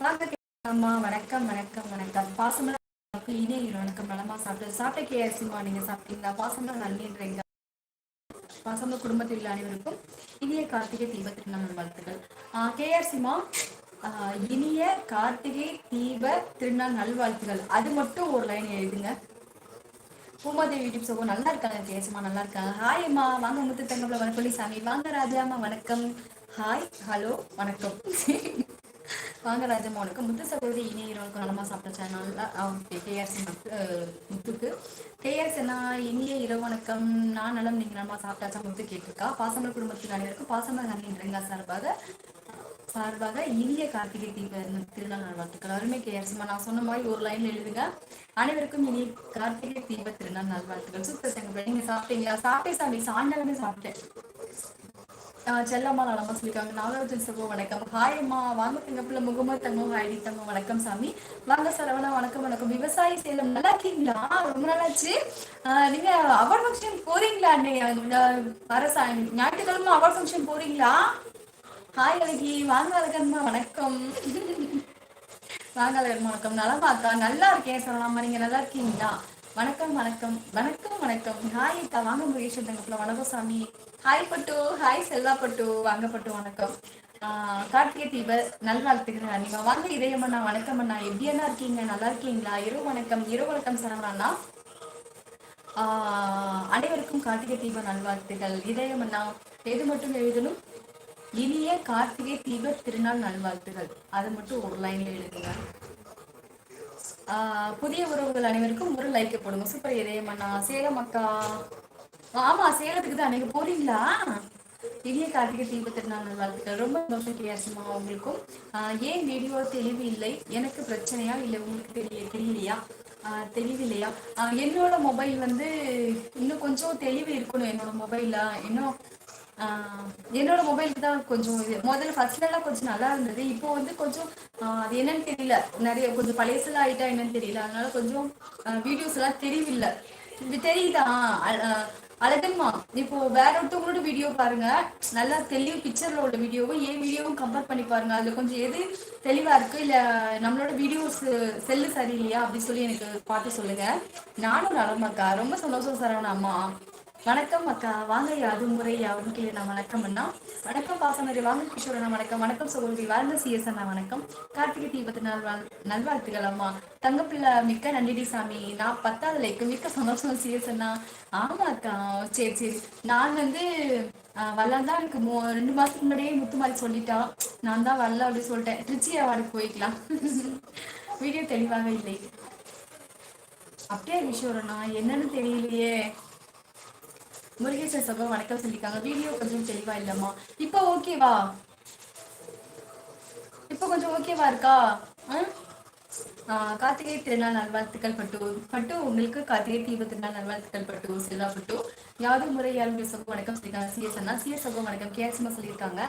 அம்மா வணக்கம் வணக்கம் வணக்கம். பாசமெல்லாம் இனிய வணக்கம். நலமா சாப்பிட்டு சாப்பிட்ட கேஆர்சிமா நீங்க சாப்பிட்டீங்களா? பாசமலர் நல்லின்றீங்க பாசமலர் குடும்பத்தில் அனைவருக்கும் இனிய கார்த்திகை தீப திருநாள் வாழ்த்துக்கள் கேஆர்சிமா இனிய கார்த்திகை தீப திருநாள் நல்வாழ்த்துகள் அது மட்டும் ஒரு லைன் எழுதுங்க. பூமாதேவி யூடியூப் சோகம் நல்லா இருக்காங்க கேசமா நல்லா இருக்காங்க. ஹாய் அம்மா. வாங்க முத்து தங்கப்பில் வரப்பள்ளி சாமி. வாங்க ராஜாமா வணக்கம். ஹாய் ஹலோ வணக்கம். வாங்க ராஜமோனுக்கு முத்து சகோதரி இணைய இரவுக்கு நலமா சாப்பிட்ட சேனல்ல கேஆர்சி முத்துக்கு. கேஆர்சி நான் இனிய இரவு வணக்கம். நான் நலம் நீங்க நலமா சாப்பிட்டாச்சா? முத்து கேட்டிருக்கா. பாசமல குடும்பத்துக்கு அனைவருக்கும் பாசமர அணியின் ரெங்கா சார்பாக சார்பாக இனிய கார்த்திகை தீப திருநாள் நல்வாழ்த்துக்கள். அருமை கேஆர்சிமா நான் சொன்ன மாதிரி ஒரு லைன்ல எழுதுங்க. அனைவருக்கும் இனி கார்த்திகை தீப திருநாள் நல்வாழ்த்துக்கள். சூப்பர் சங்க நீங்க சாப்பிட்டீங்களா? சாப்பிட்டே சாமி சாயங்காலமே சாப்பிட்டேன். செல்லம்மா நலமா சொல்லியிருக்காங்க நாகராஜன் சகோ வணக்கம். ஹாயம்மா வாங்க பிள்ளை முகமது தங்கம் ஹாய்டி தங்கம். வணக்கம் சாமி. வாங்க சரவணா வணக்கம் வணக்கம். விவசாயி சேலம் நல்லா இருக்கீங்களா? ரொம்ப நாளாச்சு. நீங்க அவார்ட் ஃபங்க்ஷன் போறீங்களா அரசா ஞாயிற்றுக்கிழமை அவார்ட் ஃபங்க்ஷன் போறீங்களா? ஹாய் அழகி. வாங்க அழகம்மா வணக்கம். வாங்க அழகம்மா வணக்கம். நலமாக்கா நல்லா இருக்கேன் சொல்லலாமா நீங்க நல்லா இருக்கீங்களா? வணக்கம் வணக்கம் வணக்கம் வணக்கம். ஹாய் அக்கா வாங்க முகேஷ் தங்கப்புல வணக்கம் சாமி. ஹாய் பட்டு. ஹாய் செல்லா பட்டு. வாங்க பட்டு வணக்கம். கார்த்திகை தீப நல்வாழ்த்துக்கிறேன் நீங்க வாங்க இதயமண்ணா வணக்கம் அண்ணா எப்படி என்ன இருக்கீங்க? நல்லா இருக்கீங்களா? இரவு வணக்கம். இரவு வணக்கம் சரவணா அனைவருக்கும் கார்த்திகை தீப நல்வாழ்த்துகள் இதயமண்ணா எது மட்டும் எழுதணும்? இனிய கார்த்திகை தீப திருநாள் நல்வாழ்த்துகள் அது மட்டும் ஒரு லைன்ல எழுதுங்க. புதிய உறவுகள் அனைவருக்கும் ஒரு லைக் போடுங்க. சூப்பர் இதயமண்ணா சேலம் அக்கா. ஆமா சேலத்துக்கு தான் நீங்க போறீங்களா? இனிய கார்த்திகை தீப திருநாள் வாழ்த்துக்கள். ரொம்ப சந்தோஷம் கிளியாசுமா உங்களுக்கும் ஏன் வீடியோ தெளிவு இல்லை எனக்கு பிரச்சனையா இல்லை உங்களுக்கு தெரிய தெரியலையா? தெளிவில்லையா என்னோட மொபைல் வந்து இன்னும் கொஞ்சம் தெளிவு இருக்கணும் என்னோட மொபைல்ல இன்னும் என்னோட மொபைலுக்கு தான் கொஞ்சம் இது. முதல்ல எல்லாம் கொஞ்சம் நல்லா இருந்தது. இப்போ வந்து கொஞ்சம் அது என்னன்னு தெரியல. நிறைய கொஞ்சம் பழையசுல ஆயிட்டா என்னன்னு தெரியல. அதனால கொஞ்சம் வீடியோஸ் எல்லாம் தெரியவில்லை. தெரியுதா? அழகன்மா இப்போ வேற ஒருத்தவங்களோட வீடியோ பாருங்க. நல்லா தெளிவு பிக்சர்ல உள்ள வீடியோவும் ஏன் வீடியோவும் கம்பேர் பண்ணி பாருங்க. அதுல கொஞ்சம் எது தெளிவா இருக்கு? இல்ல நம்மளோட வீடியோஸ் செல்லு சரியில்லையா? அப்படின்னு சொல்லி எனக்கு பார்த்து சொல்லுங்க. நானும் நலமாக்கா. ரொம்ப சந்தோஷம் சரவணா அம்மா. வணக்கம் அக்கா. வாங்க யாது முறை யாவும் கீழே நான் வணக்கம் அண்ணா. வணக்கம் பாசமரி வாங்க கிஷோரண்ணா வணக்கம். வணக்கம் சகோதரி வாழ்ந்த சிஎஸ் அண்ணா வணக்கம். கார்த்திகை தீபத்து நாள் நல்வாழ்த்துக்கள் அம்மா. தங்கப்பிள்ளை மிக்க நன்றிடி சாமி. நான் பத்தாவது லைக்கு. மிக்க சந்தோஷம் சிஎஸ் அண்ணா. ஆமா அக்கா. சரி சரி. நான் வந்து வரலாம் தான் எனக்கு மூ ரெண்டு மாசத்துக்கு முன்னாடியே முத்துமாரி சொல்லிட்டான் நான் தான் வரல அப்படின்னு சொல்லிட்டேன். திருச்சி அவார்டுக்கு போய்க்கலாம். வீடியோ தெளிவாக இல்லை. அப்படியே கிஷோரண்ணா என்னன்னு தெரியலையே. முருகேசன் சகோ வணக்கம் சொல்லிருக்காங்க வீடியோ கொஞ்சம் தெளிவா இல்லம்மா. இப்போ ஓகேவா இப்போ கொஞ்சம் ஓகேவா இருக்கா? கார்த்திகை திருநாள் நல்வாழ்த்துக்கள் பட்டு பட்டு உங்களுக்கு கார்த்திகை தீப திருநாள் நல்வாழ்த்துக்கள் பட்டு செல்லா பட்டு. யாரும் முறை யாரும் சகோ வணக்கம் சொல்லியிருக்காங்க? சிஎஸ் அண்ணா சிஎஸ் சகோ வணக்கம் கேஎஸ்மா சொல்லியிருக்காங்க.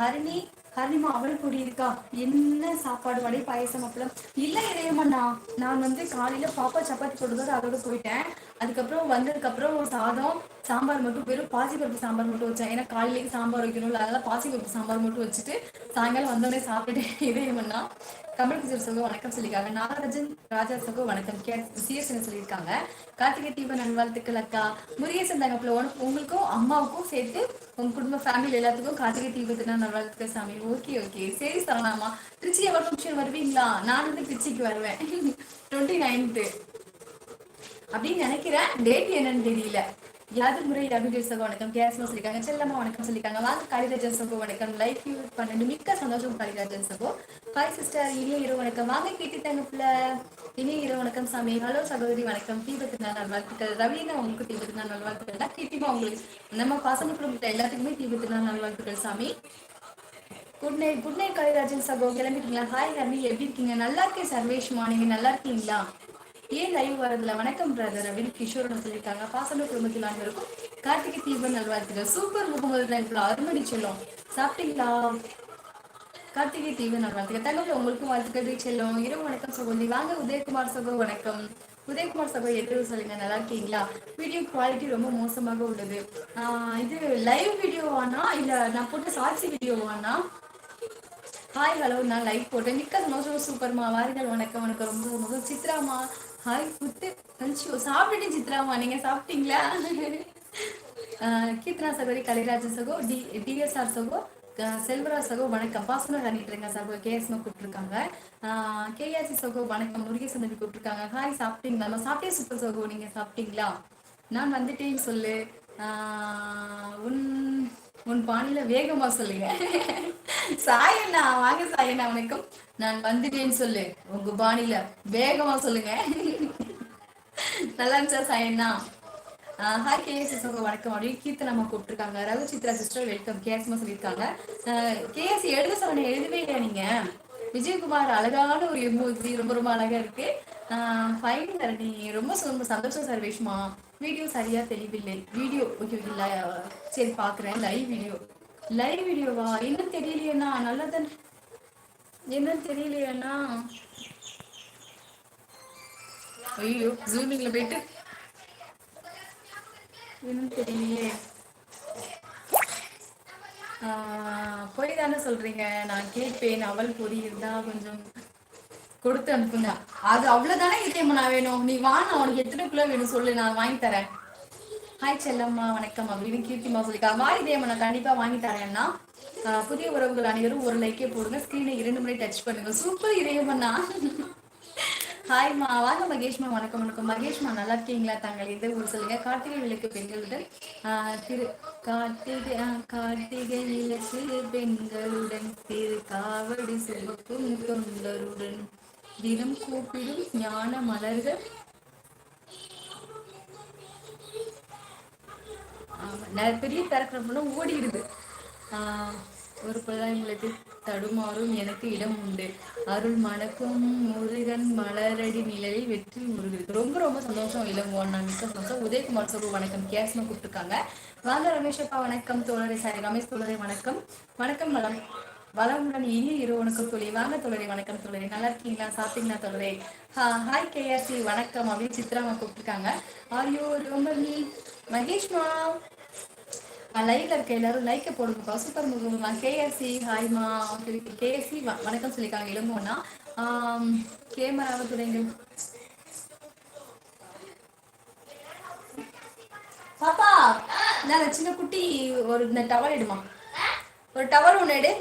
ஹரிணி ஹரிணிமா அவள் கூடி இருக்கா? என்ன சாப்பாடு வடை பாயசம் அப்பளம்? இல்ல இறையம்மண்ணா நான் வந்து காலையில பாப்பா சப்பாத்தி போட்டுதான் அதோட போயிட்டேன். அதுக்கப்புறம் வந்ததுக்கப்புறம் சாதம் சாம்பார் மட்டும் வெறும் பாசிப்பருப்பு சாம்பார் மட்டும் வச்சேன். ஏன்னா காலையிலேயே சாம்பார் வைக்கணும்ல அதனால பாசிப்பருப்பு சாம்பார் மட்டும் வச்சுட்டு சாயங்காலம் வந்தோடனே சாப்பிட்டுட்டு இறையம்மண்ணா கமல் கிஷோர் சகோ வணக்கம் சொல்லியிருக்காங்க. நாகராஜன் ராஜா சகோ வணக்கம். கே சிஎஸ்என் சொல்லியிருக்காங்க. கார்த்திகை தீப நல்வாழ்த்துக்கள் அக்கா. முருகேசன் தங்கப்பில் உங்களுக்கும் அம்மாவுக்கும் சேர்த்து உங்க குடும்ப ஃபேமிலி எல்லாத்துக்கும் கார்த்திகை தீபத்தினா நல்வாழ்த்துக்கள் சாமி. ஓகே ஓகே சரி சரணாமா திருச்சி எவ்வளோ ஃபங்க்ஷன் வருவீங்களா? நான் வந்து திருச்சிக்கு வருவேன். டுவெண்ட்டி நைன்த்து அப்படின்னு நினைக்கிறேன் டேட் என்னன்னு தெரியல. யாது முறை ரகுஜர் சகோ வணக்கம் கேஸ்மா சொல்லிருக்காங்க செல்லம்மா வணக்கம் சொல்லிருக்காங்க வாங்க காளிராஜன் சகோ வணக்கம். லைஃப் யூ பன்னெண்டு மிக்க சந்தோஷம் காளிராஜன் சகோ. ஹாய் சிஸ்டர் இனிய இரவு வணக்கம். வாங்க கேட்டு தங்கப்புல இனிய இரவு வணக்கம் சாமி. ஹலோ சகோதரி வணக்கம். தீபத்து நாள் நல்வாழ்த்துக்கள். ரவீனா உங்களுக்கு தீபத்து நாள் நல்வாழ்த்துக்கள். எல்லாம் கேட்டிமா உங்களுக்கு? நம்ம பசங்க குடும்பத்தில் எல்லாத்துக்குமே தீபத்து நாள் நல்வாழ்த்துக்கள் சாமி. Good night good night Kalirajan சகோ. கிளம்பிட்டீங்களா? ஹாய் ரவி எப்படி இருக்கீங்க? நல்லா இருக்கேன் சர்வேஷ்மா நீங்க நல்லா இருக்கீங்களா? ஏன் லைவ் வரதுல வணக்கம் பிரதர் அப்படின்னு கிஷோரன் சொல்லியிருக்காங்க. பாசன குடும்பத்தில் அனைவருக்கும் கார்த்திகை தீபம் நல்வாழ்த்துக்கள். சூப்பர் முகமது லைஃப்ல அருமடி செல்லும். சாப்பிட்டீங்களா? கார்த்திகை தீபம் நல்வாழ்த்துக்கள். தகவல் உங்களுக்கும் வாழ்த்துக்கள். செல்லும். இரவு வணக்கம் சகோதரி. வாங்க உதயகுமார் சகோ வணக்கம். உதயகுமார் சகோ எதிர்வு சொல்லுங்க நல்லா இருக்கீங்களா? வீடியோ குவாலிட்டி ரொம்ப மோசமாக உள்ளது. இது லைவ் வீடியோவானா இல்ல நான் போட்ட சாட்சி வீடியோவானா ஹாய் ஹலோ நான் லைக் போட்டேன். மிக்க சந்தோஷம் சூப்பர்மா வாரிகள் வணக்கம். வணக்கம் ரொம்ப சந்தோஷம் சித்ராமா ஹாய் புத்து கழிச்சு சாப்பிட்டுட்டு சித்ராமா. நீங்க சாப்பிட்டீங்களா? கீர்த்தனா சகோதரி கலைராஜன் சகோ டி டிஎஸ்ஆர் சகோ செல்வராஜ் சகோ வணக்கம். பாசனம் பண்ணிட்டு இருங்க சகோ. கேஎஸ்மா கூப்பிட்டுருக்காங்க. கேஆர்சி சகோ வணக்கம். முருகேசன் கூப்பிட்டுருக்காங்க. ஹாய் சாப்பிட்டீங்களா? நம்ம சாப்பிட்டே சூப்பர் சகோ. நீங்க சாப்பிட்டீங்களா? நான் வந்துட்டேன்னு சொல்லு. உன் உன் பாணியில வேகமா சொல்லுங்க. சாயண்ணா வாங்க சாயண்ணா வணக்கம். நான் வந்துட்டேன்னு சொல்லு. உங்க பாணியில வேகமா சொல்லுங்க. நல்லா இருந்துச்சா சாயண்ணா? ஹாய் கேஎஸ் சிஸ்டர் வணக்கம். அப்படின்னு கீர்த்தனம்மா கூப்பிட்டுருக்காங்க. ரகு சித்ரா சிஸ்டர் வெல்கம் கேஎஸ்மா சொல்லியிருக்காங்க. கேஎஸ் எழுத சொன்ன எழுதவே இல்லையா நீங்க? விஜயகுமார் அழகான ஒரு எமோஜி ரொம்ப ரொம்ப அழகா இருக்கு. ஃபைன் நீ ரொம்ப ரொம்ப சந்தோஷம் சர்வேஷ்மா வீடியோ சரியா தெரியவில்லை வீடியோ ஓகே ஓகே சரி பாக்குறேன். லைவ் வீடியோ லைவ் வீடியோவா என்னன்னு தெரியலையேண்ணா. நல்லா என்னன்னு தெரியலையேண்ணா? ஐயோ ஜூமிங்கில் போயிட்டு. என்னன்னு தெரியலையே. போய் தானே சொல்றீங்க. நான் கேட்பேன். அவள் பொறி இருந்தால் கொஞ்சம் கொடுத்து அனுப்புங்க. அது அவ்வளவுதானே இதயம் நான் வேணும்? நீ வாங்க உனக்கு எத்தனை கிலோ வேணும் சொல்லு நான் வாங்கி தரேன். ஹாய் செல்லம்மா வணக்கம். அப்படின்னு கீர்த்திமா சொல்லிக்கா வாய் இதயம் நான் கண்டிப்பா வாங்கி தரேன்னா. புதிய உறவுகள் அனைவரும் ஒரு லைக்கே போடுங்க ஸ்கிரீனை இரண்டு முறை டச் பண்ணுங்க. சூப்பர் இதயமண்ணா ஹாய்மா வாங்க மகேஷ்மா வணக்கம் வணக்கம். மகேஷ்மா நல்லா இருக்கீங்களா தாங்கள் இது ஒரு சொல்லுங்க. கார்த்திகை விளக்கு பெண்களுடன் திரு கார்த்திகை கார்த்திகை விளக்கு பெண்களுடன் திரு காவடி சிவப்பும் தொண்டருடன். தினம் கூப்பிடும் ஞான மலர்கள். பெரிய திறக்கிறப்பெல்லாம் ஓடிடுது. ஒரு உங்களுக்கு தடுமாறும் எனக்கு இடம் உண்டு. அருள் மணக்கும் முருகன் மலரடி நிழலில் வெற்றி முருகன். ரொம்ப ரொம்ப சந்தோஷம் இளங்குவான் நான் மிக்க சந்தோஷம். உதயகுமார் சொல்லு வணக்கம். கேஸ்மா கூப்பிட்டுருக்காங்க. வாங்க ரமேஷப்பா வணக்கம். தோழரை சாரி ரமேஷ் தோழரை வணக்கம். வணக்கம் மலம் வளமுடன் இனிய இரு வணக்கம் வாங்க தொழிலை வணக்கம் தொழிலை நல்லா இருக்கீங்களா? சாப்பிட்டீங்களா தொழிலை ஹாய் கேஆர்சி வணக்கம். அப்படின்னு சித்ராமா கூப்பிட்டுருக்காங்க. ஆரியோ ரொம்ப நீ மகேஷ்மா லைவ்ல இருக்க எல்லாரும் லைக்க போடுங்கப்பா. சூப்பர் முகமா கேஆர்சி ஹாய்மா கேஎஸ்சி வணக்கம் சொல்லியிருக்காங்க. இளம்போனா கேமராவை துறைங்க பாப்பா நான் சின்ன குட்டி ஒரு இந்த டவல் எடுமா? ஒரு டவல் ஒன்று எடு.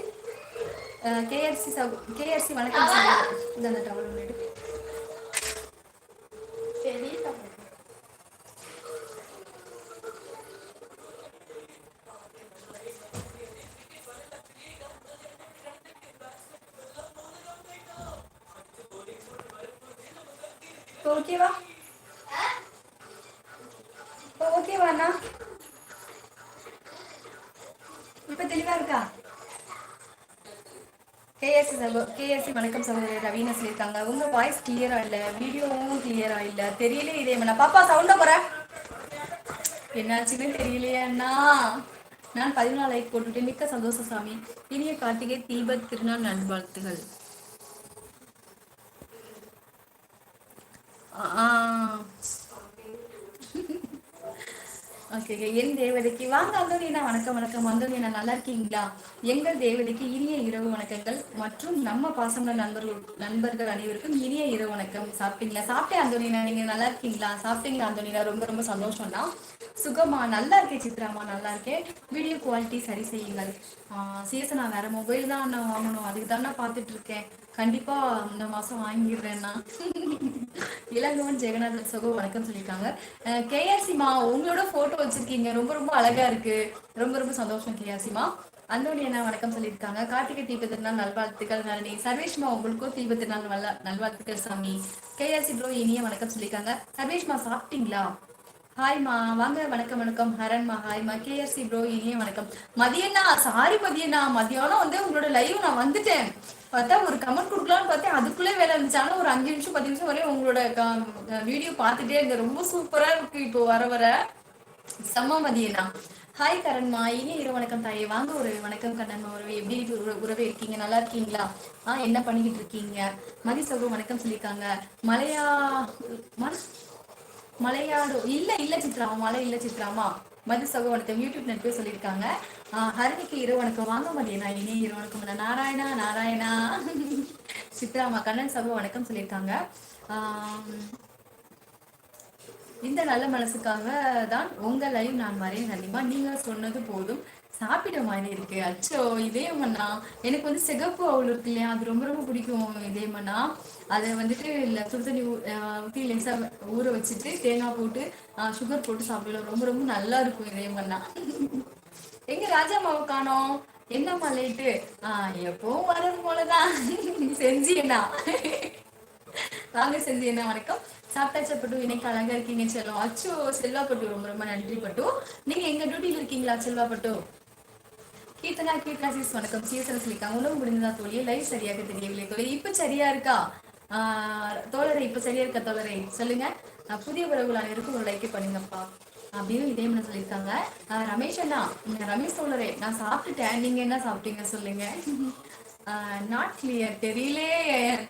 கேஆர்சி சப் கேஆர்சி வணக்கம் சார் இந்த அந்த டவல் முன்னாடி சரி ஓகேவா ஓகேவா அண்ணா இப்ப தெளிவா இருக்கா கேஎஸ்சி சகோ கேஎஸ்சி வணக்கம் சகோதரி ரவீனா சொல்லியிருக்காங்க. உங்க வாய்ஸ் கிளியரா இல்ல வீடியோவும் கிளியரா இல்ல தெரியலே இதே மண்ணா பாப்பா சவுண்ட போற என்னாச்சுன்னு தெரியலையாண்ணா நான் பதினாலு லைக் போட்டுட்டு மிக்க சந்தோஷ சாமி. இனிய கார்த்திகை தீப திருநாள் நல்வாழ்த்துகள். ஆ. ஓகே என் தேவதைக்கு வாங்க அந்தோனியா வணக்கம் வணக்கம். அந்தோனியா நல்லா இருக்கீங்களா? எங்கள் தேவதைக்கு இனிய இரவு வணக்கங்கள் மற்றும் நம்ம பாசமுள்ள நண்பர்கள் நண்பர்கள் அனைவருக்கும் இனிய இரவு வணக்கம். சாப்பிட்டீங்களா? சாப்பிட்டேன் அந்தோனியா நீங்க நல்லா இருக்கீங்களா? சாப்பிட்டீங்களா அந்தோனியா ரொம்ப ரொம்ப சந்தோஷம்னா சுகமா? நல்லா இருக்கேன் சித்ராமா? நல்லா இருக்கேன் வீடியோ குவாலிட்டி சரி செய்யுங்கள். சீசன் நான் வேற மொபைல் தான் நான் வாங்கணும். அதுக்கு தானே பார்த்துட்டு இருக்கேன். கண்டிப்பா இந்த மாசம் வாங்கிடுறேன்னா. இளங்கவன் ஜெகநாதன் சகோ வணக்கம் சொல்லியிருக்காங்க. கேஆர்சிமா உங்களோட போட்டோ வச்சிருக்கீங்க. ரொம்ப ரொம்ப அழகா இருக்கு. ரொம்ப ரொம்ப சந்தோஷம் கேஆர்சிமா அந்தோனி என்ன வணக்கம் சொல்லியிருக்காங்க. கார்த்திகை தீபத்திருநாள் நல்வாழ்த்துக்கள் நரணி சர்வேஷ்மா உங்களுக்கும் தீபத்திருநாள் நல்ல நல்வாழ்த்துக்கள் சாமி. கேஆர்சி ப்ரோ இனிய வணக்கம் சொல்லியிருக்காங்க. சர்வேஷ்மா சாப்பிட்டீங்களா? ஹாய்மா வாங்க வணக்கம் வணக்கம். ஹரன்மா ஹாய்மா கேஎஸ்சி ப்ரோ இனிய வணக்கம். மதியண்ணா சாரி மதியண்ணா. மதியானம் வந்து உங்களோட லைவ் நான் வந்துட்டேன். பார்த்தா ஒரு கமெண்ட் கொடுக்கலாம்னு பார்த்தேன். அதுக்குள்ளே வேலை இருந்துச்சு. ஆனால் ஒரு அஞ்சு நிமிஷம் பத்து நிமிஷம் வரையும் உங்களோட வீடியோ பார்த்துட்டே இருந்தேன். ரொம்ப சூப்பராக இருக்கு இப்போ வர வர. செம்ம மதியண்ணா. ஹாய் கரண்மா இனி இரு வணக்கம் தாயே. வாங்க ஒரு வணக்கம் கண்ணன்மா உறவு எப்படி உறவே இருக்கீங்க? நல்லா இருக்கீங்களா? ஆ என்ன பண்ணிக்கிட்டு இருக்கீங்க? மதி சகோ வணக்கம் சொல்லியிருக்காங்க. மலையா மலையாடு இல்ல இல்ல சித்ராமா மலை இல்ல சித்ராமா. மது சகோ வணக்கம். யூடியூப் நட்பே சொல்லியிருக்காங்க. ஹரிணிக்கு இரவு வணக்கம். வாங்க மதியனா இனி இரு வணக்கம் நாராயணா நாராயணா. சித்ராமா கண்ணன் சகோ வணக்கம் சொல்லியிருக்காங்க. இந்த நல்ல மனசுக்காக தான் உங்க லைவ் நான் வரேன் கண்டிப்பா. நீங்க சொன்னது போதும். சாப்பிட மாதிரி இருக்கு அச்சோ இதே மண்ணா எனக்கு வந்து சிகப்பு அவள் இருக்கு இல்லையா? அது ரொம்ப ரொம்ப பிடிக்கும். இதே மண்ணா அதை வந்துட்டு இல்லை சுடுதண்ணி ஊற்றி லேசாக ஊற வச்சுட்டு தேங்காய் போட்டு சுகர் போட்டு சாப்பிடலாம். ரொம்ப ரொம்ப நல்லா இருக்கும் இதே மண்ணா எங்க ராஜா மாவு காணோம். என்னம்மா லேட்டு ஆஹ் எப்பவும் வர்றது போலதான். செஞ்சு என்ன வாங்க செஞ்சு என்ன வணக்கம். சாப்பிட்டாச்சா பட்டு? இன்னைக்கு அழகா இருக்கீங்க செல்லம் அச்சோ செல்வா பட்டு ரொம்ப ரொம்ப நன்றி பட்டு. நீங்க எங்க டியூட்டியில இருக்கீங்களா செல்வா பட்டு? கீர்த்தனா கீர்த்தனாசிஸ் வணக்கம் சீசன் சொல்லியிருக்காங்க உணவு முடிந்ததா தோழி? லைவ் சரியாக தெரியவில்லை தோழி. இப்போ சரியா இருக்கா? தோழரை இப்ப சரியா இருக்கா தோழரை? சொல்லுங்க. புதிய உறவுகள் அனைவருக்கும் ஒரு லைக்கே பண்ணுங்கப்பா. அப்படின்னு இதே மாதிரி சொல்லியிருக்காங்க. ரமேஷ் அண்ணா ரமேஷ் தோழரே நான் சாப்பிட்டுட்டேன். நீங்க என்ன சாப்பிட்டீங்க சொல்லுங்க. நாட் கிளியர் தெரியல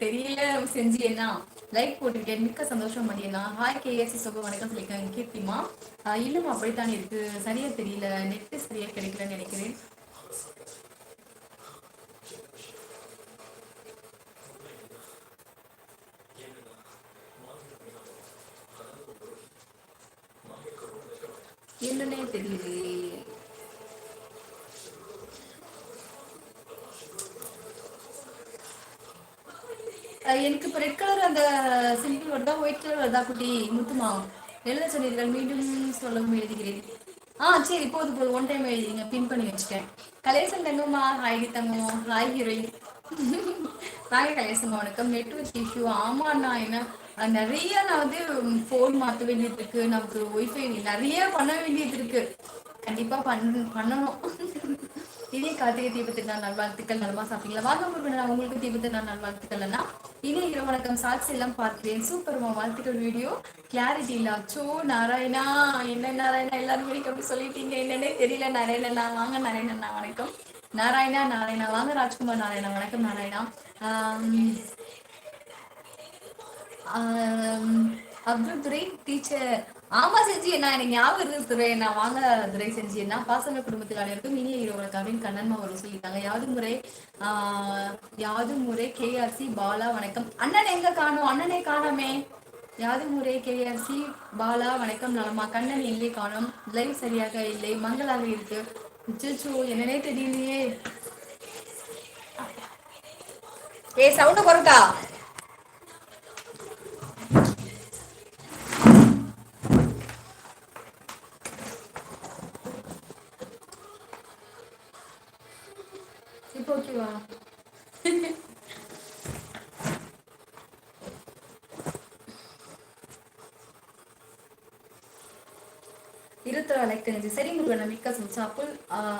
தெரியல செஞ்சு என்ன லைக் போட்டிருக்கேன். மிக்க சந்தோஷம் மதியண்ணா. ஹாய் கேஎஸ்சி சோப வணக்கம் சொல்லியிருக்காங்க. கீர்த்திமா. இன்னும் அப்படித்தான் இருக்கு. சரியா தெரியல. நெட்டு சரியா கிடைக்கலன்னு நினைக்கிறேன். என்னன்னே தெரியலையே எனக்கு இப்போ ரெட் கலர் அந்த சிம்பிள் வருதா? ஒயிட் கலர் வருதா குட்டி? முத்துமா? எழுத சொன்னீர்கள்? மீண்டும் சொல்லவும் எழுதுகிறேன். ஆ சரி போது போது ஒன் டைம் எழுதிங்க பின் பண்ணி வச்சுட்டேன். கலேசன் தங்கம்மா ஹாய் தங்கம் ஹாய் ஹீரோயின் வாங்க கலேசன் வணக்கம். நெட்ஒர்க் இஷ்யூ ஆமாண்ணா என்ன? நிறைய நான் வந்து ஃபோன் மாற்ற வேண்டியது இருக்கு. நமக்கு ஒய்ஃபை நிறைய பண்ண வேண்டியது இருக்கு. கண்டிப்பா பண்ண பண்ணணும். இதே கார்த்திகை தீபத்துக்கு நான் நல்வாழ்த்துக்கள் நலமா சாப்பிட்டீங்களா? வாங்க முருகன் உங்களுக்கு தீபத்துக்கு நான் நல்வாழ்த்துக்கள்னா இனி இரவு வணக்கம். சாட்சி எல்லாம் பார்க்கிறேன். சூப்பர்மா வாழ்த்துக்கள் வீடியோ கிளாரிட்டி இல்ல. அச்சோ நாராயணா என்ன நாராயணா எல்லாரும் வரைக்கும் அப்படி சொல்லிட்டீங்க. என்னன்னே தெரியல. நாராயணா வாங்க நாராயணா வணக்கம். நாராயணா நாராயணா வாங்க ராஜ்குமார் நாராயணா வணக்கம் நாராயணா. அப்துல் துரை டீச்சர். ஆமா செஞ்சு என்ன எனக்கு ஞாபகம் இருக்கு துறை நான் வாங்க துரை செஞ்சு. என்ன பாசன குடும்பத்தில் அனைவருக்கும் இனிய இரவு கவின் கண்ணன்மா ஒரு சொல்லிட்டாங்க. யாது முறை ஆஹ் யாது முறை கேஆர்சி பாலா வணக்கம். அண்ணன் எங்க காணும்? அண்ணனே காணாமே. யாது முறை கேஆர்சி பாலா வணக்கம் நலமா? கண்ணன் இல்லை காணும்? லைவ் சரியாக இல்லை. மங்களாக இருக்கு. என்னன்னே தெரியலையே. ஏ சவுண்டு குறைக்கா இப்போ ஓகேவா இருத்தர சரி முருகன் மிக்க சுச்சாப்புல்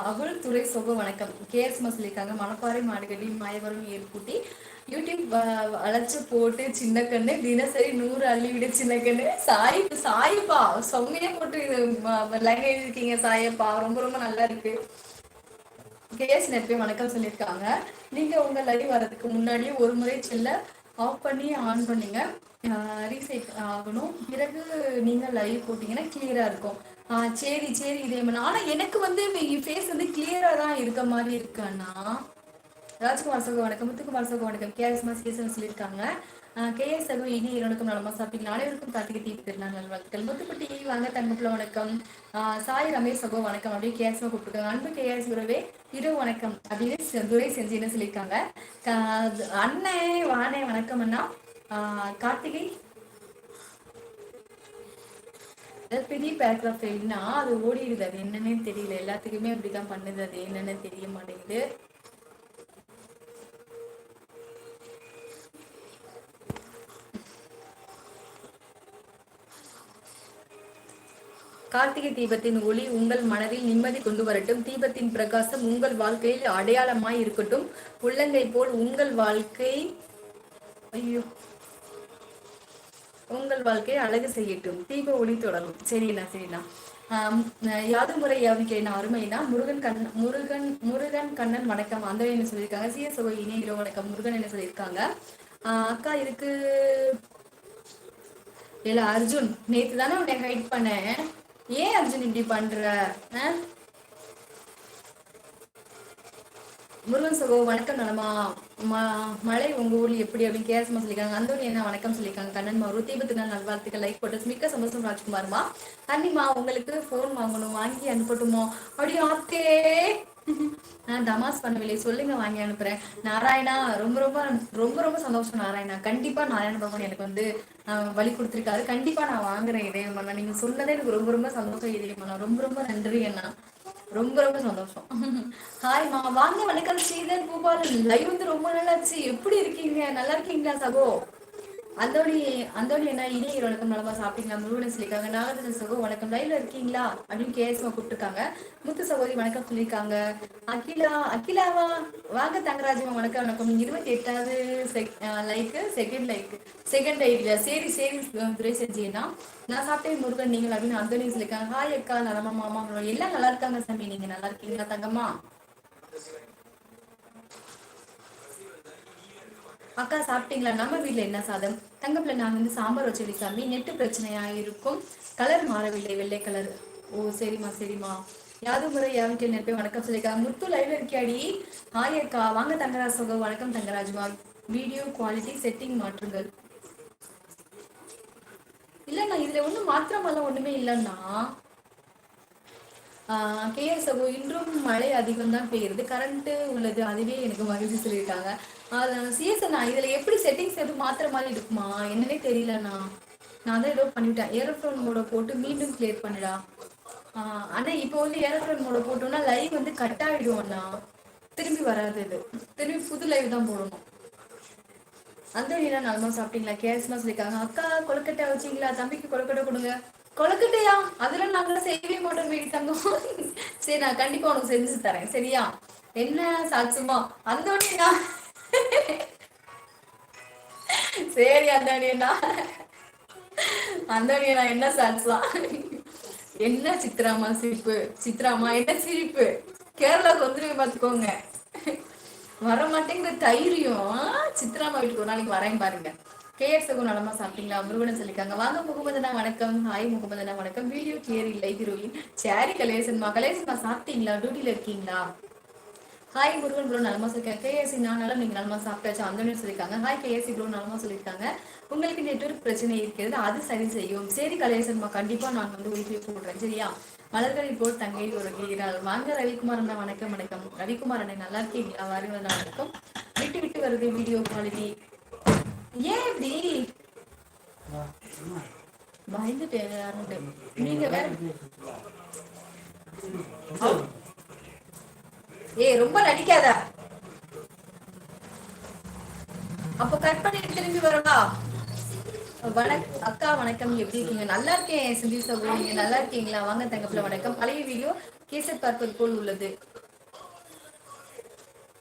அபுல் துறை சொக வணக்கம். கேஎஸ் மசிலிக்காங்க மணப்பாறை மாடுகடி மாயவரம் ஏற்பூட்டி யூடியூப் அழைச்சு போட்டு சின்ன கண்ணு தினசரி நூறு அள்ளி விட சின்ன கண்ணு. சாய் சாயப்பா சொங்கையே போட்டு லைன் எழுதிருக்கீங்க சாயப்பா ரொம்ப ரொம்ப நல்லா இருக்கு. கேஎஸ் நெட்பே வணக்கம் சொல்லியிருக்காங்க. நீங்க உங்க லைவ் வரதுக்கு முன்னாடியே ஒரு முறை செல்ல ஆஃப் பண்ணி ஆன் பண்ணீங்க. ரீசெட் ஆகணும். பிறகு நீங்க லைவ் போட்டீங்கன்னா கிளியரா இருக்கும். சரி சரி இதே மாதிரி ஆனா எனக்கு வந்து ஃபேஸ் வந்து கிளியரா தான் இருக்க மாதிரி இருக்குன்னா ராஜ்குமார் சகோ வணக்கம் முத்துக்குமார் சகோ வணக்கம். கேஎஸ் மாஸ் சொல்லியிருக்காங்க. கேஎஸ் சகோ இனி இரண்டுக்கும் நலமா சாப்பிட்டீங்க? அனைவருக்கும் கார்த்திகை தீப திருநாள் நல்வாழ்த்துக்கள். முத்துக்குட்டி வாங்க தங்கப்புல வணக்கம். சாய் ரமேஷ் சகோ வணக்கம். அப்படியே கேஎஸ்மா கூப்பிட்டுருக்காங்க. அன்பு கேஎஸ் உறவே இரவு வணக்கம். அப்படின்னு துரை செஞ்சு என்ன சொல்லியிருக்காங்க? அண்ணே வானே வணக்கம் அண்ணா. கார்த்திகை பெரிய பேராகிராஃப் எழுதினா அது ஓடிடுது. அது என்னன்னே தெரியல. எல்லாத்துக்குமே அப்படிதான் பண்ணுது. அது என்னன்னு தெரிய மாட்டேங்குது. கார்த்திகை தீபத்தின் ஒளி உங்கள் மனதில் நிம்மதி கொண்டு வரட்டும். தீபத்தின் பிரகாசம் உங்கள் வாழ்க்கையில் அடையாளமாய் இருக்கட்டும். உள்ளங்கை போல் உங்கள் வாழ்க்கை ஐயோ. உங்கள் வாழ்க்கையை அழகு செய்யட்டும். தீப ஒளி தொடரும். சரிண்ணா சரிண்ணா. யாது முறை யாரும் அருமைனா முருகன் கண் முருகன் முருகன் கண்ணன் வணக்கம். அந்த என்ன சொல்லியிருக்காங்க? சிஎஸ் இணைய வணக்கம். முருகன் என்ன சொல்லியிருக்காங்க? அக்கா இருக்கு. இல்ல அர்ஜுன் நேத்து தானே உன்னை ஹைட் பண்ணேன். ஏன் அர்ஜுன் இப்படி பண்ற? முருகன் சகோ வணக்கம் நலமா? மழை உங்க ஊர்ல எப்படி அப்படின்னு கேசமா சொல்லியிருக்காங்க. அந்தோனி என்ன வணக்கம் சொல்லியிருக்காங்க. கண்ணன் மாவு தீபத்து நாள் நல்வாழ்த்துக்கள். லைக் போட்டு மிக்க சந்தோஷம் ராஜ்குமார்மா அன்னிமா உங்களுக்கு போன் வாங்கணும். வாங்கி அனுப்பட்டுமோ? அப்படி ஆத்தே. நான் தமாஸ் பண்ணவில்லை சொல்லுங்க வாங்கி அனுப்புறேன். நாராயணா ரொம்ப ரொம்ப ரொம்ப ரொம்ப சந்தோஷம் நாராயணா. கண்டிப்பா நாராயண பகவான் எனக்கு வந்து ஆஹ், வழி கொடுத்துருக்காரு. கண்டிப்பா நான் வாங்குறேன் இதயம் அண்ணா நீங்க சொன்னதே எனக்கு ரொம்ப ரொம்ப சந்தோஷம் இதயம் அண்ணா ரொம்ப ரொம்ப நன்றி அண்ணா. ரொம்ப ரொம்ப சந்தோஷம். ஹாய் மா வாங்க வணக்கம். ஸ்ரீதர் பூபாலன். லைவ் வந்து ரொம்ப நல்லா இருந்துச்சு எப்படி இருக்கீங்க? நல்லா இருக்கீங்களா சகோ? அந்தோடி அந்தோடி என்ன இனிய வணக்கம். நலமா சாப்பிட்டீங்களா? முருகன் சொல்லியிருக்காங்க நாகதன் சகோ வணக்கம். லைவ்ல இருக்கீங்களா? அப்படின்னு கேஎஸ்மா கூப்பிட்டுருக்காங்க. முத்து சகோதரி வணக்கம் சொல்லியிருக்காங்க. அகிலா அகிலாவா? வாங்க தங்கராஜமா வணக்கம் வணக்கம். இருபத்தி எட்டாவது லைக்கு செகண்ட் லைக் செகண்ட் லைக்ல சரி சரி துரை செஞ்சீங்கன்னா நான் சாப்பிட்டேன் முருகன் நீங்கள் அப்படின்னு அந்தோணி சொல்லியிருக்காங்க ஹாய் அக்கா நலமா மாமா. எல்லாம் நல்லா இருக்காங்க சாமி. நீங்க நல்லா இருக்கீங்களா தங்கம்மா? அக்கா சாப்பிட்டீங்களா? நம்ம வீட்ல என்ன சாதம்? தங்கப்பில் நான் வந்து சாம்பார் வச்சு சாமி நெட்டு பிரச்சனையா இருக்கும். கலர் மாறவில்லை வெள்ளை கலர். ஓ சரிம்மா சரிம்மா. யாது முறை யாருக்கு நெருப்பே வணக்கம் சொல்லிக்கா முத்து லைவ்ல இருக்கியாடி? ஹாய் அக்கா. வாங்க தங்கராஜ் சகோ. வணக்கம் தங்கராஜ்மா வீடியோ குவாலிட்டி செட்டிங் மாற்றுங்கள். இல்லைண்ணா இதுல ஒண்ணும் மாத்திரமெல்லாம் ஒண்ணுமே இல்லைண்ணா. கேஎஸ் சகோ இன்றும் மழை அதிகம் தான் பெய்யுது. கரண்ட் உள்ளது. அதுவே எனக்கு மகிழ்ச்சி சொல்லியிருக்காங்க. சிஎஸ்ண்ணா இதுல எப்படி செட்டிங்ஸ் எதுவும் மாத்திர மாதிரி இருக்குமா? என்னன்னே தெரியலண்ணா. நான் தான் ஏதோ பண்ணிட்டேன். ஏரோஃபோன் மோட போட்டு மீண்டும் கிளியர் பண்ணுடா. ஆஹ் இப்போ வந்து ஏரோஃபோன் மோட போட்டோம்னா லைவ் வந்து கட் ஆயிடும் அண்ணா. திரும்பி வராது இது. திரும்பி புது லைவ் தான் போடணும். அந்த நீனா சாப்பிட்டீங்களா? கேஸ்மா சொல்லிக்காங்க அக்கா கொழுக்கட்டை வச்சீங்களா? தம்பிக்கு கொழுக்கட்டை கொடுங்க. கொழுக்கட்டையா? அதெல்லாம் நாங்களாம் செய்யவே மாட்டோம் வீடு தங்கம். சரி நான் கண்டிப்பா உனக்கு செஞ்சு தரேன். சரியா? என்ன சாட்சுமா அந்தோனியா சரி அந்தோனியண்ணா. அந்தோனியண்ணா என்ன சாட்சா என்ன சித்ராமா சிரிப்பு? சித்ராமா என்ன சிரிப்பு? கேரளாக்கு வந்துருவே பார்த்துக்கோங்க. வர மாட்டேங்கிற தைரியம் சித்ராமா வீட்டுக்கு ஒரு நாளைக்கு வரேன் பாருங்க. கேஎஸ் சகு நலமா சாப்பிட்டீங்களா? முருகன் சொல்லிக்காங்க வாங்க முகமதுனா வணக்கம். ஹாய் முகமதுனா வணக்கம். வீடியோ கிளியர் இல்லை ஹீரோயின் சேரி கலேசன்மா கலேசன்மா சாப்பிட்டீங்களா? டியூட்டியில் இருக்கீங்களா? ஹாய் முருகன் ப்ரோ நலமா சொல்லிருக்காங்க. கேஎஸ்சி நான் நல்லா நீங்க நலமா சாப்பிட்டாச்சு அந்த சொல்லியிருக்காங்க ஹாய் கேஎஸ்சி ப்ரோ நலமா சொல்லியிருக்காங்க உங்களுக்கு நெட்வொர்க் பிரச்சனை இருக்கிறது அது சரி செய்யும். சரி கலேசன்மா கண்டிப்பா நான் வந்து ஒய்ஃபை போடுறேன் சரியா? மலர்களில் போல் தங்கை ஒரு கீரால் வாங்க ரவிக்குமார் அண்ணா வணக்கம் வணக்கம். ரவிக்குமார் அண்ணன் நல்லா இருக்கீங்களா? வாருங்க வணக்கம் விட்டு விட்டு வருது வீடியோ குவாலிட்டி ஏன் இப்படி? பயந்துட்டேன் நீங்க வேற ஏய் ரொம்ப நடிக்காத. அப்ப கட் பண்ணிட்டு திரும்பி வரவா? வணக்கம் அக்கா வணக்கம். எப்படி இருக்கீங்க? நல்லா இருக்கேன் சிந்தி சகோ நீங்க நல்லா இருக்கீங்களா? வாங்க தங்கப்புல வணக்கம். பழைய வீடியோ கேசட் பார்ப்பது போல் உள்ளது.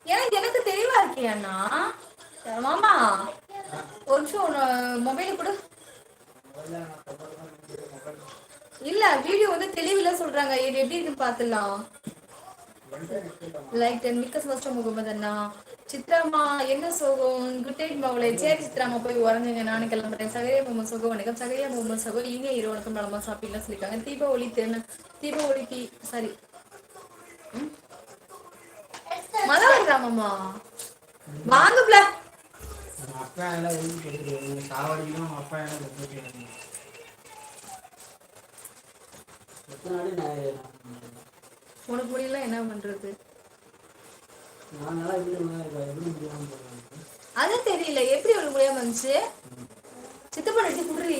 எனக்கு எனக்கு தெளிவா இருக்கே அண்ணா. மாமா ஒரு நிமிஷம் மொபைல் கொடு. இல்ல வீடியோ வந்து தெளிவுல சொல்றாங்க. இது எப்படி இருக்குன்னு பாத்துடலாம். லைக் மிக்க சந்தோஷம் முகமது அண்ணா சித்ராமா என்ன சோகம் குட் நைட் மகளே சரி சித்ராமா போய் உறங்குங்க நானும் கிளம்புறேன் சகரிய முகமது சோகம் வணக்கம் சகரிய முகமது சோகம் இங்க இரு வணக்கம் பழமா சாப்பிடலாம் சொல்லிருக்காங்க தீபாவளி தென்ன தீபாவளி தீ சாரி மழை கிராமமா வாங்க பிள அப்பா எல்லாம் சாவடிக்கும் அப்பா எல்லாம் எத்தனை நாள் நான் உனக்கு முடியல என்ன பண்றது? நான் நல்லா வீடு இருக்கேன் எப்படி முடியாம போடுறாங்க அது தெரியல. எப்படி உனக்கு முடியாம வந்துச்சு சித்தப்பா நடிச்சு குடுறி.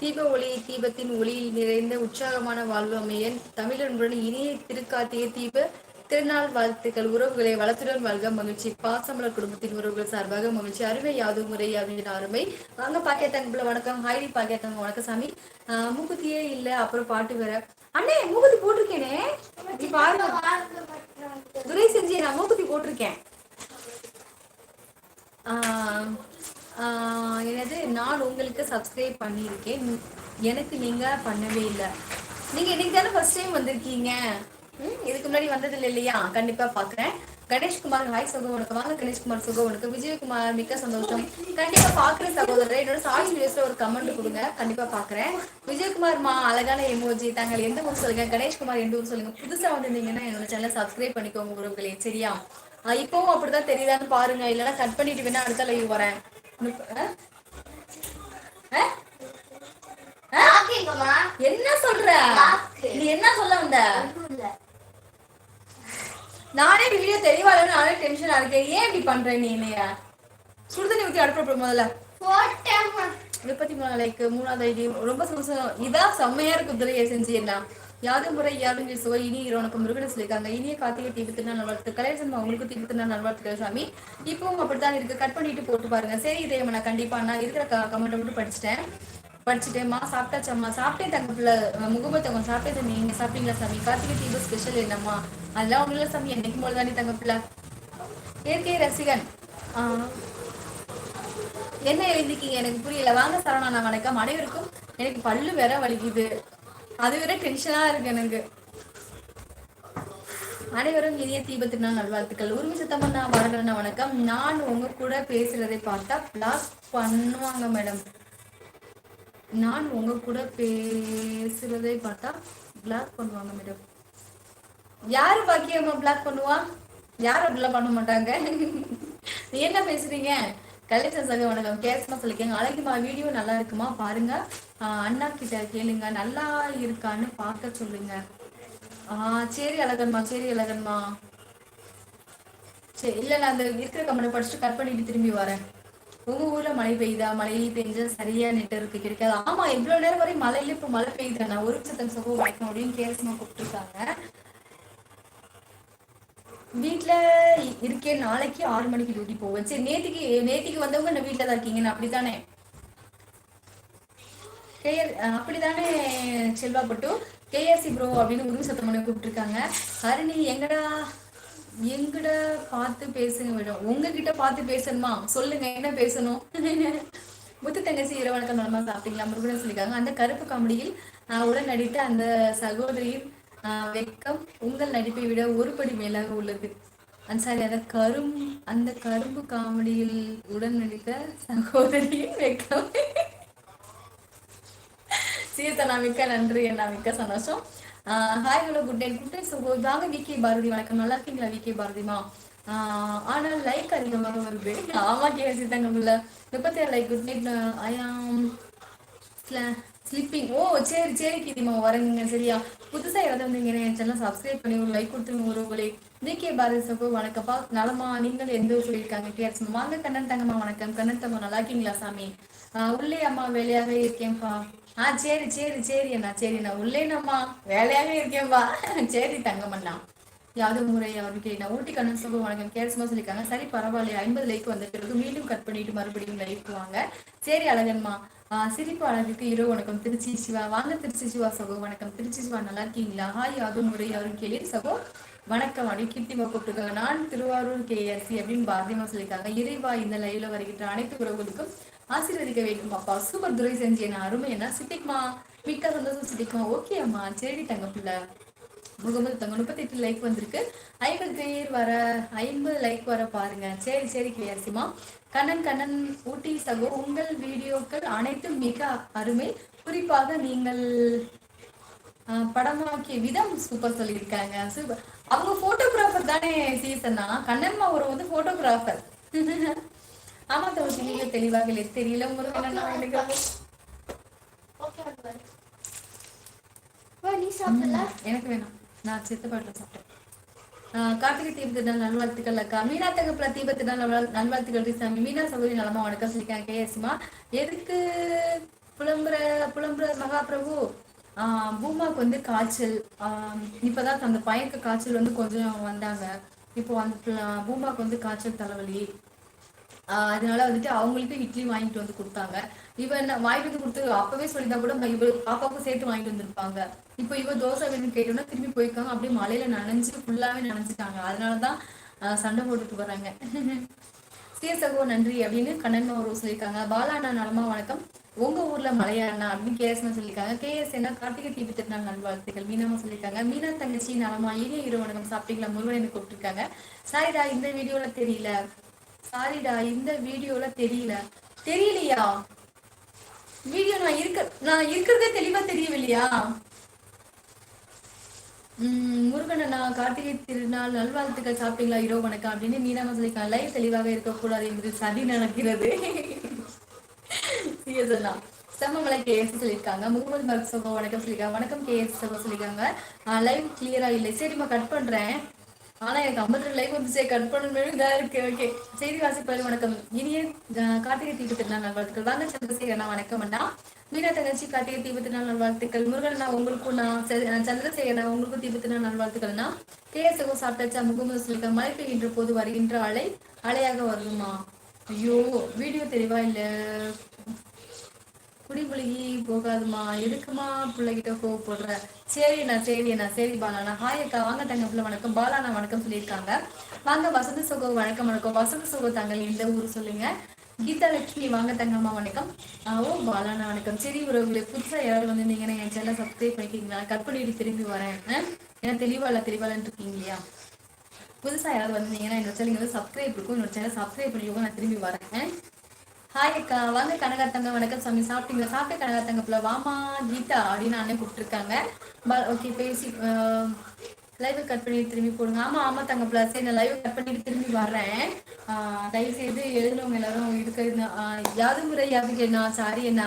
தீப ஒளி தீபத்தின் ஒளியில் நிறைந்த உற்சாகமான வாழ்வு அமையன் தமிழன்புடன் இனிய திருக்காத்திய தீப திருநாள் வாழ்த்துக்கள். உறவுகளை வளத்துடன் வாழ்க. மகிழ்ச்சி. பாசமலர் குடும்பத்தின் உறவுகள் சார்பாக மகிழ்ச்சி. அருமை யாது முறை அப்படிங்கிற அருமை. வாங்க பாக்கியத்தங்க வணக்கம். ஹாய்டி பாக்கியத்தங்க வணக்கம் சாமி. ஆஹ் மூக்குத்தியே இல்ல. அப்புறம் பாட்டு வேற. அண்ணே மூக்குத்தி போட்டிருக்கேனே. பாருங்க. துரை செஞ்சு நான் மூக்குத்தி போட்டிருக்கேன். ஆஹ் எனது என்னது நான் உங்களுக்கு சப்ஸ்கிரைப் பண்ணியிருக்கேன். எனக்கு நீங்கள் பண்ணவே இல்லை. நீங்கள் இன்னைக்கு தானே ஃபர்ஸ்ட் டைம் வந்திருக்கீங்க? ம், இதுக்கு முன்னாடி வந்ததில்லை இல்லையா? கண்டிப்பாக பார்க்குறேன் கணேஷ்குமார் ஹாய் சுகம் உனக்கு வாங்க கணேஷ்குமார் சுகம் உனக்கு விஜயகுமார் மிக்க சந்தோஷம். கண்டிப்பா பார்க்குற சகோதரர். என்னோட சாயின் நியூஸ்ல ஒரு கமெண்ட் கொடுங்க. கண்டிப்பா பாக்குறேன். விஜயகுமார் மா அழகான எமோஜி தாங்கள் எந்த ஊர் சொல்லுங்க? கணேஷ்குமார் எந்த ஊர் சொல்லுங்க? புதுசா வந்திருந்தீங்கன்னா என்னோட சேனல் சப்ஸ்கிரைப் பண்ணிக்கோங்க உறவுகளே சரியா? இப்பவும் அப்படிதான் தெரியுதான்னு பாருங்க. இல்லைன்னா கட் பண்ணிட்டு வேணா அடுத்த லைவ் வரேன். என்ன சொல்ற? நீ என்ன சொல்ல வந்த? இல்ல. நானே வீடியோ தெளிவா இல்லைன்னு நானே டென்ஷனா இருக்கேன். ஏன் இப்படி பண்ற நீ என்னைய? சுடுதண்ணி ஊத்தி அடுப்பு முதல்ல. முப்பத்தி மூணு லைக் மூணாவது ஐடி. ரொம்ப சந்தோஷம் இதான் செம்மையா இருக்கு துறையை செஞ்சு என்ன யாதும் முறை யாரும் பேசுவோ இனி உனக்கு முருகன் சொல்லியிருக்காங்க. இனிய கார்த்திகை தீபத்தினா நல்வாழ்த்து கலையரசன் உங்களுக்கு தீபத்தினா நல்வாழ்த்துக்கள் சாமி. இப்பவும் அப்படித்தான் இருக்கு. கட் பண்ணிட்டு போட்டு பாருங்க. சரி இதே நான் கண்டிப்பா நான் இருக்கிற கமெண்ட் மட்டும் படிச்சிட்டேன். படிச்சுட்டேம்மா சாப்பிட்டாச்சம்மா சாப்பிட்டேன் தங்கப்புல பிள்ளை முகமது தங்க சாப்பிட்டேன் நீங்க சாப்பிட்டீங்களா சாமி? கார்த்திகை தீப ஸ்பெஷல் என்னம்மா? அதெல்லாம் ஒண்ணும் சாமி. என்னைக்கு போல தானே தங்கப்புல. இயற்கை ரசிகன். என்ன எழுதிக்கீங்க எனக்கு புரியல. வாங்க சரவணா வணக்கம். அனைவருக்கும் எனக்கு பல்லு வேற வலிக்குது. அது வேற டென்ஷனா இருக்கு எனக்கு. அனைவரும் இனிய தீபத்தினால் நல்வாழ்த்துக்கள். உரிமை சத்தமண்ணா வரலண்ணா வணக்கம். நான் உங்க கூட பேசுறதை பார்த்தா பிளாக் பண்ணுவாங்க மேடம் நான் உங்க கூட பேசுறதை பார்த்தா பிளாக் பண்ணுவாங்க மேடம் யாரு பாக்கியம்மா பிளாக் பண்ணுவா? யாரும் அப்படிலாம் பண்ண மாட்டாங்க? நீ என்ன பேசுறீங்க? கலெக்டர் சார் வணக்கம். கேஸ்மா சொல்லிக்கங்க அழகுமா வீடியோ நல்லா இருக்குமா? பாருங்க. ஆஹ் அண்ணா கிட்ட கேளுங்க. நல்லா இருக்கான்னு பார்க்க சொல்லுங்க. ஆஹ் சரி அழகன்மா சரி அழகன்மா. சரி இல்ல நான் அந்த இருக்கிற கம்பெனி படிச்சுட்டு கட் பண்ணிட்டு திரும்பி வரேன். உங்க ஊர்ல மழை பெய்யுதா? மழை பெஞ்சா சரியா நெட்வொர்க் கிடைக்காது. ஆமா இவ்வளவு நேரம் வரை மழையில இப்ப மழை பெய்யுதா நான் ஒரு சத்தம் சகோ வைக்கணும் அப்படின்னு கேஸ்மா கூப்பிட்டுருக்காங்க. வீட்டில் இருக்கேன். நாளைக்கு ஆறு மணிக்கு டியூட்டி போவேன். சரி நேத்திக்கு நேத்திக்கு வந்தவங்க இந்த வீட்டில் தான் இருக்கீங்கன்னு அப்படித்தானே? கேஆர் அப்படிதானே செல்வா பட்டு? கேஆர்சி ப்ரோ அப்படின்னு உருவு சத்தம் பண்ணி கூப்பிட்டுருக்காங்க. ஹரிணி எங்கடா? எங்கட பார்த்து பேசுங்க மேடம் உங்ககிட்ட பார்த்து பேசணுமா? சொல்லுங்க என்ன பேசணும்? முத்து தங்கச்சி இரவு வணக்கம். நலமா சாப்பிட்டீங்களா? முருகன் சொல்லியிருக்காங்க. அந்த கருப்பு காமெடியில் நான் உடன் நடித்த அந்த சகோதரியின் ஆஹ், உங்கள் நடிப்பை விட ஒரு படி மேலாக உள்ளது. அன்சாரி அந்த கரும் அந்த கரும்பு காமெடியில் உடன் நடித்த சகோதரியின் வெக்கம். சீர்த்தனா மிக்க நன்றி. அண்ணா மிக்க சந்தோஷம். Hi hello good night good night சுகோ வாங்க விகே பாரதி வணக்கம். நல்லா இருக்கீங்களா விகே பாரதிமா ஆஹ் ஆனால் லைக் அதிகமாக வருது. ஆமா கேசி தங்கம்ல முப்பத்தி ஏழு like good night I'm sleeping ஓ சரி சரி கீதிமா வரங்க சரியா? புதுசா யாராவது வந்தீங்க என் சேனல் சப்ஸ்கிரைப் பண்ணி ஒரு லைக் கொடுத்துருங்க ஒரு உங்களை. விகே பாரதி சப்பு வணக்கப்பா நலமா நீங்கள் எந்த ஊர் சொல்லியிருக்காங்க கேட்ஸ் வாங்க கண்ணன் தங்கம்மா வணக்கம். கண்ணன் தங்கம் நல்லா இருக்கீங்களா சாமி? ஆஹ் உள்ளே அம்மா வேலையாக இருக்கேன்ப்பா. ஆ சரி சரி சரி அண்ணா சரி அண்ணா. உள்ளே வேலையாக இருக்கேன்பா சரி தங்கமண்ணா. யாவது முறை அவர்கள் கேட்டா ஊட்டி கண்ணன் சகோ வணக்கம். கேட்ஸ்மா சொல்லியிருக்காங்க. சரி பரவாயில்ல ஐம்பது லைக் வந்த பிறகு மீண்டும் கட் பண்ணிட்டு மறுபடியும் லைக் வாங்க. சரி அழகன்மா. ஆஹ் சிரிப்பு அழகுக்கு இரவு வணக்கம். திருச்சி சிவா. வாங்க திருச்சி சிவா சகோ. வணக்கம். திருச்சி சிவா நல்லா இருக்கீங்களா? ஹாய் யாது முறை அவரும் கேளு சகோ. வணக்கம். அடி கீர்த்திமா கூப்பிட்டுருக்காங்க. நான் திருவாரூர் கேஎஸ்சி அப்படின்னு பாரதியமா சொல்லியிருக்காங்க. இறைவா இந்த லைவ்ல வருகின்ற அனைத்து உறவுகளுக்கும் ஆசீர்வதிக்க வேண்டும். அப்பா சூப்பர் துரை செஞ்சு என்ன அருமை. என்ன? சித்திக்மா. மிக்க சந்தோஷம் சித்திக்மா. ஓகே அம்மா. சரி தங்க பிள்ளை. முகமது தங்க முப்பத்தி எட்டு லைக் வந்திருக்கு. ஐம்பது பேர் வர ஐம்பது லைக் வர பாருங்க. சரி சரி கிளியாசிமா கண்ணன் கண்ணன் ஊட்டி சகோ உங்கள் வீடியோக்கள் அனைத்தும் மிக அருமை. குறிப்பாக நீங்கள் படமாக்கிய விதம் சூப்பர் சொல்லியிருக்காங்க. சூப்பர் அவங்க போட்டோகிராஃபர் தானே சீசனா கண்ணன்மா ஒரு வந்து போட்டோகிராஃபர் ஆமா தோசி நீங்க தெளிவாக இல்லை தெரியல முருகன் எனக்கு வேணாம். நான் சித்தப்பாட்டில் சாப்பிட்டேன். ஆஹ் கார்த்திகை தீபத்தினால் நல்வாழ்த்துக்கள் அக்கா. மீனா தகப்பல தீபத்தினால் நல்வாழ்- நல்வாழ்த்துக்கள் சாமி. மீனா சகோதரி நலமா வணக்கம் சொல்லியிருக்காங்க. கேஎஸ்மா எதுக்கு புலம்புற புலம்புற மகாபிரபு? ஆஹ் வந்து காய்ச்சல். ஆஹ் இப்பதான் அந்த பையனுக்கு காய்ச்சல் வந்து கொஞ்சம் வந்தாங்க. இப்போ அந்த பூமாவுக்கு பூமாக்கு வந்து காய்ச்சல் தலைவலி. அதனால வந்துட்டு அவங்களுக்கு இட்லி வாங்கிட்டு வந்து கொடுத்தாங்க. இவன் வாங்கிட்டு வந்து கொடுத்து அப்பவே சொல்லியிருந்தா கூட இவ பாப்பாவுக்கும் சேர்த்து வாங்கிட்டு வந்திருப்பாங்க. இப்போ இவ தோசை வேணும்னு கேட்டோம்னா திரும்பி போயிருக்காங்க அப்படியே மலையில நனைஞ்சு ஃபுல்லாவே நனைஞ்சிட்டாங்க. அதனாலதான் ஆஹ் சண்டை போட்டுட்டு வராங்க சிஎஸ் சகோ நன்றி அப்படின்னு கண்ணன் ஒரு சொல்லியிருக்காங்க. பாலா அண்ணா நலமா வணக்கம். உங்க ஊர்ல மலையாண்ணா அப்படின்னு கேஎஸ்மா சொல்லியிருக்காங்க. கேஎஸ் என்ன கார்த்திகை டிவி திருநாள் நல்வாழ்த்துக்கள். மீனாமா சொல்லியிருக்காங்க. மீனா தங்கச்சி நலமா இனிய இரு வணக்கம். சாப்பிட்டீங்களா? முருகன் கூப்பிட்டுருக்காங்க. சாரிடா இந்த வீடியோல தெரியல. சாரிடா இந்த வீடியோல தெரியல. தெரியலையா? வீடியோ நான் இருக்க நான் இருக்கிறதே தெளிவா தெரியவில்லையா? உம் முருகன் அண்ணா கார்த்திகை திருநாள் நல்வாழ்த்துக்கள் சாப்பிட்டீங்களா? இரவு வணக்கம் அப்படின்னு மீனாம சொல்லியிருக்காங்க லைவ் தெளிவாக இருக்கக்கூடாது என்று சதி நடக்கிறது. சிஎஸ் அண்ணா. செம்மமலை கேஎஸ் சொல்லியிருக்காங்க. முகமது மருத்துவ வணக்கம் சொல்லியிருக்காங்க. வணக்கம் கேஎஸ் சகோ சொல்லியிருக்காங்க. லைவ் கிளியரா இல்லை. சரிம்மா கட் பண்றேன். ஆனா எனக்கு ஐம்பத்தி ரெண்டு லைவ் வந்துச்சே. கட் பண்ணணும் இதா இருக்கு. ஓகே செய்தி வாசிப்பாரு வணக்கம். இனிய கார்த்திகை தீப திருநாள் நல்வாழ்த்துக்கள். வாங்க சந்திரசேகரனா வணக்கம் அண்ணா. மீனா தங்கச்சி கார்த்திகை தீப திருநாள் நல்வாழ்த்துக்கள். முருகன் உங்களுக்கும் நான் செ- நான் சந்திரசேகரனா உங்களுக்கும் தீப திருநாள் நல்வாழ்த்துக்கள்னா கேஎஸ்ஓ சாப்பிட்டாச்சா. முகமது சொல்லியிருக்காங்க. மழை பெய்கின்ற போது வருகின்ற அலை அலையாக வருமா ஐயோ வீடியோ தெளிவா இல்ல. குடிமுழுகி போகாதுமா எதுக்குமா பிள்ளைகிட்ட கோவப்படுற சரிண்ணா சரிண்ணா சரி பாலாண்ணா. ஹாய் அக்கா வாங்க தங்க பிள்ளை வணக்கம். பாலாண்ணா வணக்கம் சொல்லியிருக்காங்க. வாங்க வசந்த சுகோ வணக்கம் வணக்கம். வசந்த சுகோ தங்கள் எந்த ஊர் சொல்லுங்க? கீதா லட்சுமி வாங்க தங்கம்மா வணக்கம். ஓ பாலாண்ணா வணக்கம். சரி உறவுகளை புதுசா யாராவது வந்திருந்தீங்கன்னா என் சேனல் சப்ஸ்கிரைப் பண்ணிக்கிறீங்களா கட் பண்ணிட்டு திரும்பி வரேன். ஏன்னா தெளிவா இல்ல இருக்கீங்க இல்லையா புதுசா யாராவது வந்தீங்கன்னா என்னோட சேனல் வந்து சப்ஸ்கிரைப் இருக்கும். என்னோட சேனல் சப்ஸ்கிரைப் பண்ணிக்கோங்க நான் திரும்பி வரேன். ஹாய் அக்கா. வாங்க கனகாத்தங்க வணக்கம் சாமி. சாப்பிட்டீங்களா? சாப்பிட்ட கனகாத்தங்க பிள்ளை வாமா கீதா அப்படின்னு அண்ணன் கூப்பிட்டுருக்காங்க. ஓகே பேசி லைவ் கட் பண்ணிட்டு திரும்பி போடுங்க. ஆமா ஆமா தங்க பிள்ளை சரி நான் லைவ் கட் பண்ணிட்டு திரும்பி வர்றேன். ஆஹ் தயவு செய்து எழுதினவங்க எல்லாரும் இருக்கிறது யாது முறை யாருக்கு என்ன? சாரி என்ன?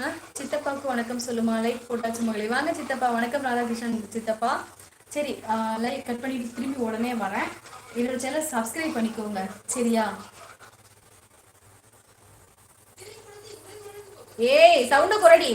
ஆ, சித்தப்பாவுக்கு வணக்கம் சொல்லுமா? லைக் போட்டாச்சு மகளே. வாங்க சித்தப்பா. வணக்கம் ராதாகிருஷ்ணன் சித்தப்பா. சரி லைவ் கட் பண்ணிட்டு திரும்பி உடனே வரேன். என்னோட சேனல் சப்ஸ்கிரைப் பண்ணிக்கோங்க. சரியா? ஏய் சவுண்ட குரடி